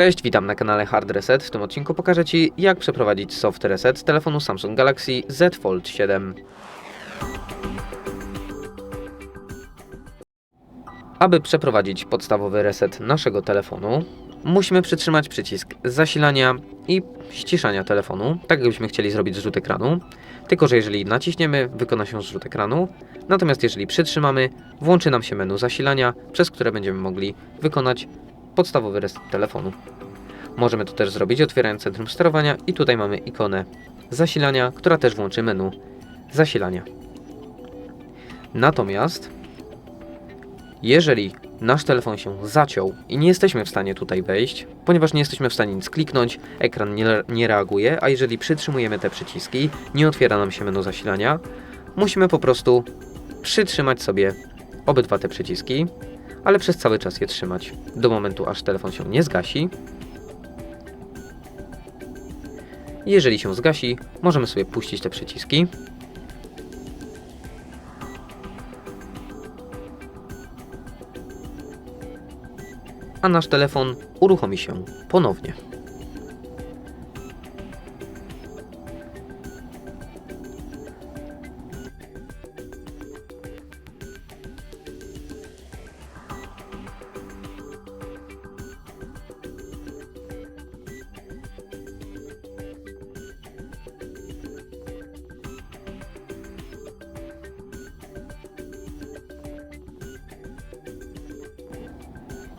Cześć, witam na kanale Hard Reset. W tym odcinku pokażę Ci, jak przeprowadzić soft reset telefonu Samsung Galaxy Z Fold 7. Aby przeprowadzić podstawowy reset naszego telefonu, musimy przytrzymać przycisk zasilania i ściszania telefonu, tak jakbyśmy chcieli zrobić zrzut ekranu. Tylko, że jeżeli naciśniemy, wykona się zrzut ekranu, natomiast jeżeli przytrzymamy, włączy nam się menu zasilania, przez które będziemy mogli wykonać podstawowy reset telefonu. Możemy to też zrobić otwierając centrum sterowania i tutaj mamy ikonę zasilania, która też włączy menu zasilania. Natomiast jeżeli nasz telefon się zaciął i nie jesteśmy w stanie tutaj wejść, ponieważ nie jesteśmy w stanie nic kliknąć, ekran nie, nie reaguje, a jeżeli przytrzymujemy te przyciski, nie otwiera nam się menu zasilania, musimy po prostu przytrzymać sobie obydwa te przyciski, ale przez cały czas je trzymać do momentu, aż telefon się nie zgasi. Jeżeli się zgasi, możemy sobie puścić te przyciski. A nasz telefon uruchomi się ponownie.